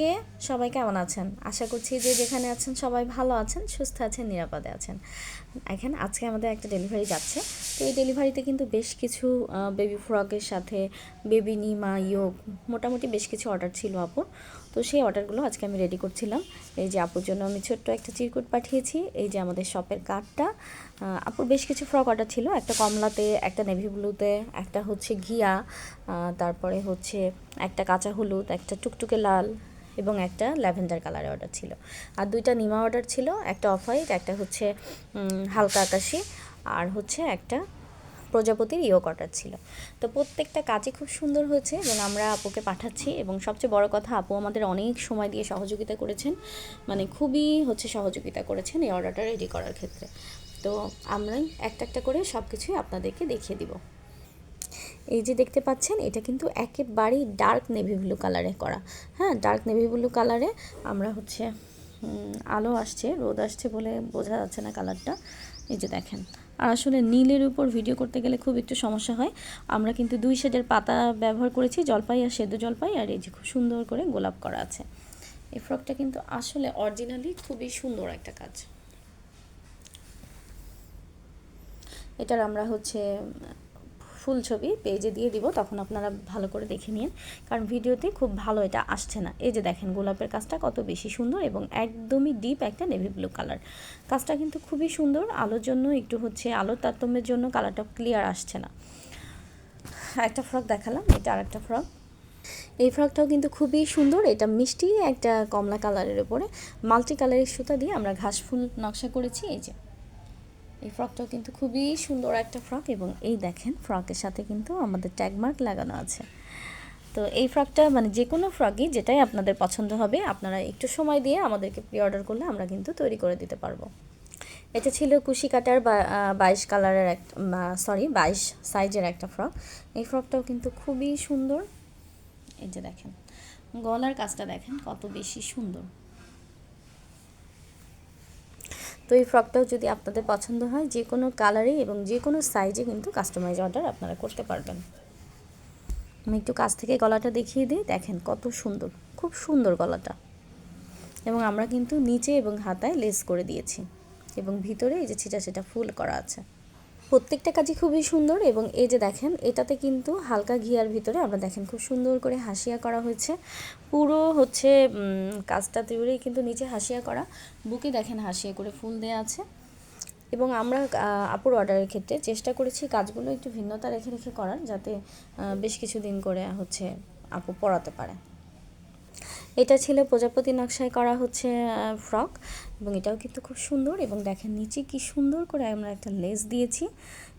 কে? সবাই কেমন আছেন? আশা করছি যে যেখানে আছেন সবাই ভালো আছেন, সুস্থ আছেন, নিরাপদে আছেন। এখানে আজকে আমাদের একটা ডেলিভারি যাচ্ছে। তো এই ডেলিভারিতে কিন্তু বেশ কিছু বেবি ফ্রকের সাথে বেবি নিমা, ইয়োগ মোটামুটি বেশ কিছু অর্ডার ছিল আপুর তো সেই অর্ডারগুলো আজকে আমি রেডি করছিলাম। এই যে আপুর জন্য আমি ছোট্ট একটা চিরকুট পাঠিয়েছি। এই যে আমাদের শপের কার্ডটা। আপুর বেশ কিছু ফ্রক অর্ডার ছিল। একটা কমলাতে, একটা নেভি ব্লুতে একটা হচ্ছে ঘিয়া তারপরে হচ্ছে একটা কাঁচা হলুদ, একটা টুকটুকে লাল এবং একটা ল্যাভেন্ডার কালারের অর্ডার ছিল। আর দুইটা নিমা অর্ডার ছিল, একটা অফ হোয়াইট একটা হচ্ছে হালকা আকাশি, আর হচ্ছে একটা প্রজাপতির ইয়োক অর্ডার ছিল। তো প্রত্যেকটা কাজই খুব সুন্দর হয়েছে এবং আমরা আপুকে পাঠাচ্ছি। এবং সবচেয়ে বড় কথা, আপু আমাদের অনেক সময় দিয়ে সহযোগিতা করেছেন। মানে খুবই হচ্ছে সহযোগিতা করেছেন এই অর্ডারটা রেডি করার ক্ষেত্রে। তো আমরা একটা একটা করে সব কিছুই আপনাদেরকে দেখিয়ে দিব। এই যে দেখতে পাচ্ছেন, এটা কিন্তু একেবারেই ডার্ক নেভি ব্লু কালারে করা। হ্যাঁ ডার্ক নেভি ব্লু কালারে আমরা হচ্ছে আলো আসছে, রোদ আসছে বলে বোঝা যাচ্ছে না কালারটা এই যে দেখেন, আর আসলে নীলের উপর ভিডিও করতে গেলে খুব একটু সমস্যা হয়। আমরা কিন্তু দুই শেডের পাতা ব্যবহার করেছি, জলপাই আর সেদ্ধ জলপাই, আর এই যে খুব সুন্দর করে গোলাপ করা আছে। এই ফ্রকটা কিন্তু আসলে অরিজিনালি খুবই সুন্দর একটা কাজ। এটার আমরা হচ্ছে ফুল ছবি পেজে দিয়ে দিব, তখন আপনারা ভালো করে দেখে নিন। কারণ ভিডিওতে খুব ভালো এটা আসছে না। এই যে দেখেন, গোলাপের কাজটা কত বেশি সুন্দর এবং একদমই ডিপ একটা নেভি ব্লু কালার কাজটা কিন্তু খুবই সুন্দর, আলোর জন্য একটু হচ্ছে আলোর তারতম্যের জন্য কালারটা ক্লিয়ার আসছে না। একটা ফ্রক দেখালাম, এটা আর একটা ফ্রক এই ফ্রকটাও কিন্তু খুবই সুন্দর, এটা মিষ্টি একটা কমলা কালারের উপরে। মাল্টি কালারের সুতা দিয়ে আমরা ঘাস ফুল নকশা করেছি, এই যে। এই ফ্রকটাও কিন্তু খুবই সুন্দর একটা ফ্রক এবং এই দেখেন, ফ্রকের সাথে কিন্তু আমাদের ট্যাগমার্ক লাগানো আছে। তো এই ফ্রকটা মানে যে কোনো ফ্রকই যেটাই আপনাদের পছন্দ হবে, আপনারা একটু সময় দিয়ে আমাদেরকে প্রি অর্ডার করলে আমরা কিন্তু তৈরি করে দিতে পারব। এটা ছিল কুশি কাটার বাইশ কালারের এক সরি বাইশ সাইজের একটা ফ্রক। এই ফ্রকটাও কিন্তু খুবই সুন্দর। এই যে দেখেন, গলার কাজটা দেখেন কত বেশি সুন্দর। তো এই ফ্রকটাও যদি আপনাদের পছন্দ হয়, যে কোনো কালারে এবং যে কোনো সাইজে কিন্তু কাস্টমাইজ অর্ডার আপনারা করতে পারবেন। আমি একটু কাছ থেকে গলাটা দেখিয়ে দিই, দেখেন কত সুন্দর, খুব সুন্দর গলাটা। এবং আমরা কিন্তু নিচে এবং হাতায় লেস করে দিয়েছি। এবং ভিতরে এই যে ছিটা ছিটা ফুল করা আছে। প্রত্যেকটা কাজই খুবই সুন্দর এবং এই যে দেখেন, এটাতে কিন্তু হালকা ঘিয়ার ভিতরে আমরা দেখেন খুব সুন্দর করে হাসিয়া করা হয়েছে। পুরো হচ্ছে কাজটা জুড়েই কিন্তু নিচে হাসিয়া করা। বুকে দেখেন হাসিয়া করে ফুল দেওয়া আছে। এবং আমরা আপুর অর্ডারের ক্ষেত্রে চেষ্টা করেছি কাজগুলো একটু ভিন্নতা রেখে রেখে করার যাতে বেশ কিছুদিন করে হচ্ছে আপু পড়াতে পারে। এটা ছিল প্রজাপতি নকশায় করা হচ্ছে ফ্রক এবং এটাও কিন্তু খুব সুন্দর এবং দেখেন নিচে কি সুন্দর করে আমরা একটা লেস দিয়েছি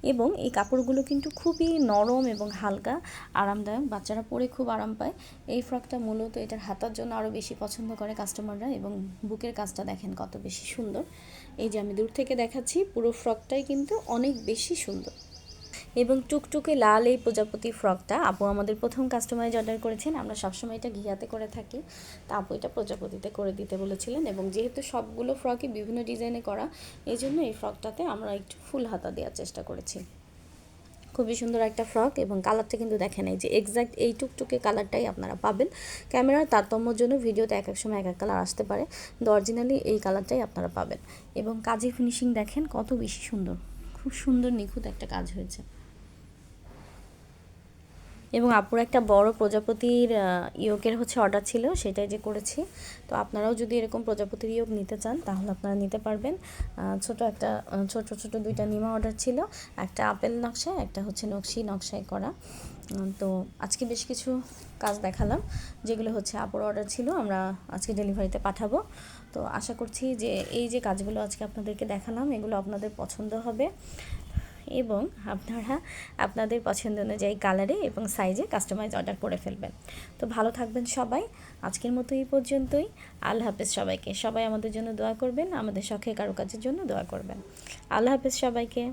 এবং এই কাপড়গুলো কিন্তু খুবই নরম এবং হালকা, আরামদায়ক, বাচ্চারা পরে খুব আরাম পায়। এই ফ্রকটা মূলত এটার হাতার জন্য আরও বেশি পছন্দ করে কাস্টমাররা এবং বুকের কাজটা দেখেন কত বেশি সুন্দর। এই যে আমি দূর থেকে দেখাচ্ছি, পুরো ফ্রকটাই কিন্তু অনেক বেশি সুন্দর। এবং টুকটুকে লাল এই প্রজাপতি ফ্রকটা আপু আমাদের প্রথম কাস্টমাইজ অর্ডার করেছেন। আমরা সবসময় এটা ঘিয়াতে করে থাকি। তা আপু এটা প্রজাপতিতে করে দিতে বলেছিলেন এবং যেহেতু সবগুলো ফ্রকই বিভিন্ন ডিজাইনে করা এই জন্য এই ফ্রকটাতে আমরা একটু ফুল হাতা দেওয়ার চেষ্টা করেছি। খুবই সুন্দর একটা ফ্রক এবং কালারটা কিন্তু দেখেন এই যে এক্স্যাক্ট এই টুকটুকে কালারটাই আপনারা পাবেন। ক্যামেরার তারতম্যর জন্য ভিডিওতে এক এক সময় এক এক কালার আসতে পারে, কিন্তু অরিজিনালি এই কালারটাই আপনারা পাবেন। এবং কাজের ফিনিশিং দেখেন কত বেশি সুন্দর। খুব সুন্দর নিখুঁত একটা কাজ হয়েছে। এবং আপুর একটা বড় প্রজাপতির ইয়োগের হচ্ছে অর্ডার ছিল, সেটাই যে করেছি। তো আপনারাও যদি এরকম প্রজাপতির ইয়োগ নিতে চান, তাহলে আপনারা নিতে পারবেন। ছোট একটা ছোট ছোট দুইটা নিমা অর্ডার ছিল। একটা আপেল নকশায় একটা হচ্ছে নকশি নকশায় করা। তো আজকে বেশ কিছু কাজ দেখালাম, যেগুলো হচ্ছে আপুর অর্ডার ছিল, আমরা আজকে ডেলিভারিতে পাঠাবো। তো আশা করছি যে এই যে কাজগুলো আজকে আপনাদেরকে দেখালাম, এগুলো আপনাদের পছন্দ হবে। এবং আপনারা আপনাদের পছন্দ অনুযায়ী কালারে এবং সাইজে কাস্টমাইজ অর্ডার করে ফেলবেন। তো ভালো থাকবেন সবাই। আজকের মতো এই পর্যন্তই। আল্লাহ হাফেজ সবাইকে। সবাই আমাদের জন্য দোয়া করবেন। আমাদের শখে কারুকাজের জন্য দোয়া করবেন। আল্লাহ হাফেজ সবাইকে।